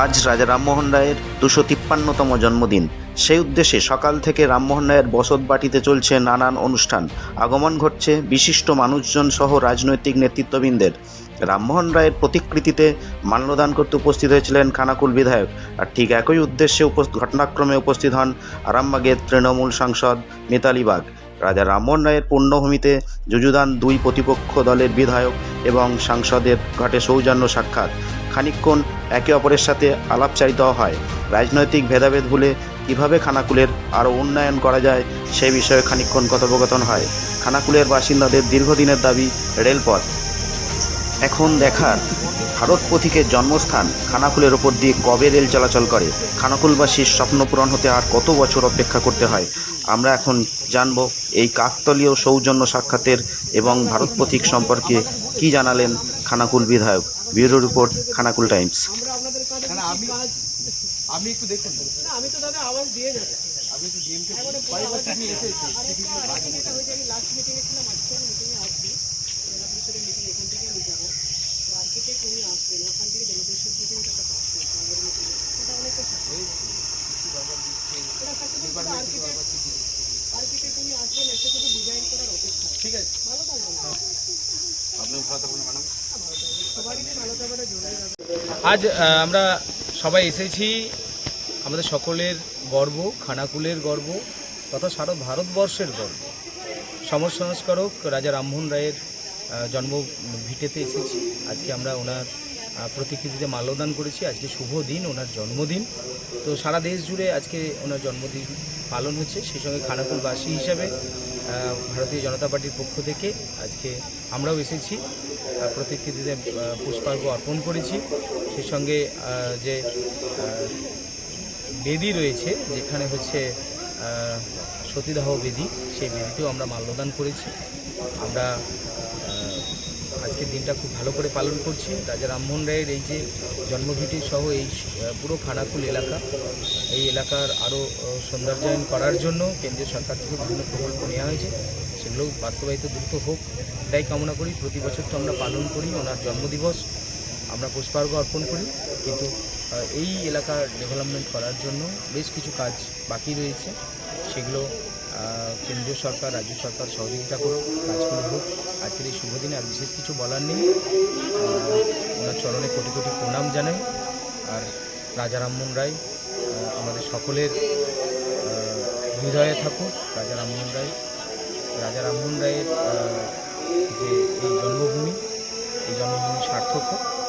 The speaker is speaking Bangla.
আজ রাজা রামমোহন রায়ের দুশো তিপ্পান্নতম জন্মদিন। সেই উদ্দেশ্যে সকাল থেকে রামমোহন রায়ের বসত বাটিতে চলছে নানান অনুষ্ঠান। আগমন ঘটছে বিশিষ্ট মানুষজন সহ রাজনৈতিক নেতৃত্ববৃন্দের। রামমোহন রায়ের প্রতিকৃতিতে মাল্যদান করতে উপস্থিত হয়েছিলেন খানাকুল বিধায়ক। আর ঠিক একই উদ্দেশ্যে ঘটনাক্রমে উপস্থিত হন আরামবাগের তৃণমূল সাংসদ মিতালি বাগ। রাজা রামমোহন রায়ের পূর্ণভূমিতে যুযুদান দুই প্রতিপক্ষ দলের বিধায়ক এবং সাংসদের ঘটে সৌজন্য সাক্ষাৎ। খানিক্ষণ একে অপরের সাথে আলাপচারিতাও হয়। রাজনৈতিক ভেদাভেদ ভুলে কীভাবে খানাকুলের আরও উন্নয়ন করা যায় সে বিষয়ে খানিক্ষণ কথোপকথন হয়। খানাকুলের বাসিন্দাদের দীর্ঘদিনের দাবি, রেলপথ। এখন দেখার ভারত পথিকের জন্মস্থান খানাকুলের ওপর দিয়ে কবে রেল চলাচল করে? খানাকুলবাসীর স্বপ্ন পূরণ হতে আর কত বছর অপেক্ষা করতে হয়? আমরা এখন জানব এই কাকতলীয় সৌজন্য সাক্ষাতের এবং ভারত পথিক সম্পর্কে কি জানালেন খানাকুল বিধায়ক। Bureau report, Khanakul Times. আমি একটু দেখুন। আমি তো দাদা আওয়াজ দিয়ে আমি ডিএমকে একবারে পুরো আওয়াজ আমি এসেছি আর একটা এখন এটা হয়েছে আমি লাস্ট মিটিংয়ে ছিলাম আজকে মিটিংয়ে আসছি জেলা পরিষদের মিটিং এখান থেকে আমি যাব তো আর্কিটেক্ট উনি আসবেন ওখান থেকে জেলা পরিষদ মিটিংটা একটা পাস করছে আমাদের মিটিংয়ে এটা অনেকটা সাকসেস এটা সাকসেস আর্কিটেক্ট আর্কিটেক্ট উনি আসবেন এসে শুধু ডিজাইন করার অপেক্ষা ঠিক আছে। ভালো থাকবেন আপনি ভালো থাকুন ম্যাডাম। ভালো জরুরি আজ আমরা সবাই এসেছি আমাদের সকলের গর্ব খানাকুলের গর্ব তথা সারা ভারতবর্ষের গর্ব। সমাজ সংস্কারক রাজা রামমোহন রায়ের জন্ম ভিটেতে এসেছি। আজকে আমরা ওনার প্রতিকৃতিতে মাল্যদান করেছি। আজকে শুভ দিন ওনার জন্মদিন। তো সারা দেশ জুড়ে আজকে ওনার জন্মদিন পালন হচ্ছে। সেই সঙ্গে খানাকুলবাসী হিসাবে ভারতীয় জনতা পার্টির পক্ষ থেকে আজকে আমরাও এসেছি। প্রতিকৃতিতে পুষ্পার্ঘ অর্পণ করেছি। সেই সঙ্গে যে বেদি রয়েছে, যেখানে হচ্ছে সতীদাহ বেদি, সেই বেদিতেও আমরা মাল্যদান করেছি। আমরা আজকের দিনটা খুব ভালো করে পালন করছি। রাজা রামমোহন রায়ের এই যে জন্মভিটি সহ এই পুরো খানাকুল এলাকা, এই এলাকার আরও সৌন্দর্যায়ন করার জন্য কেন্দ্রীয় সরকার থেকে বিভিন্ন প্রকল্প নেওয়া হয়েছে। সেগুলো বাস্তবায়িত দ্রুত হোক, এটাই কামনা করি। প্রতি বছর তো আমরা পালন করি, ওনার জন্মদিবস আমরা পুষ্পার্ঘ্য অর্পণ করি। কিন্তু এই এলাকার ডেভেলপমেন্ট করার জন্য বেশ কিছু কাজ বাকি রয়েছে। সেগুলো কেন্দ্রীয় সরকার, রাজ্য সরকার সহযোগিতা করুক, কাজগুলো হোক। আজকের এই শুভ দিনে আর বিশেষ কিছু বলার নেই। ওনার চরণে কোটি কোটি প্রণাম জানাই। আর রাজা রামমোহন রায় আমাদের সকলের হৃদয়ে থাকুক রাজা রামমোহন রায়, রাজা রামমোহন রায়ের যে এই জন্মভূমি এই জন্মভূমি সার্থক হোক।